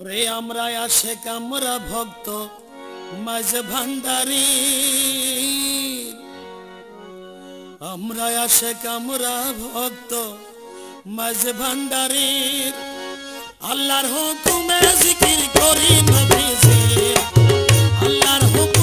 রে আমরা আসে কামরা ভক্ত, মাঝ ভান্ডারি। আমরা আসে কামরা ভক্ত, মাঝ ভান্ডারি। আল্লাহর হুকুমে জিকির করি নবীজি আল্লাহর হুকুম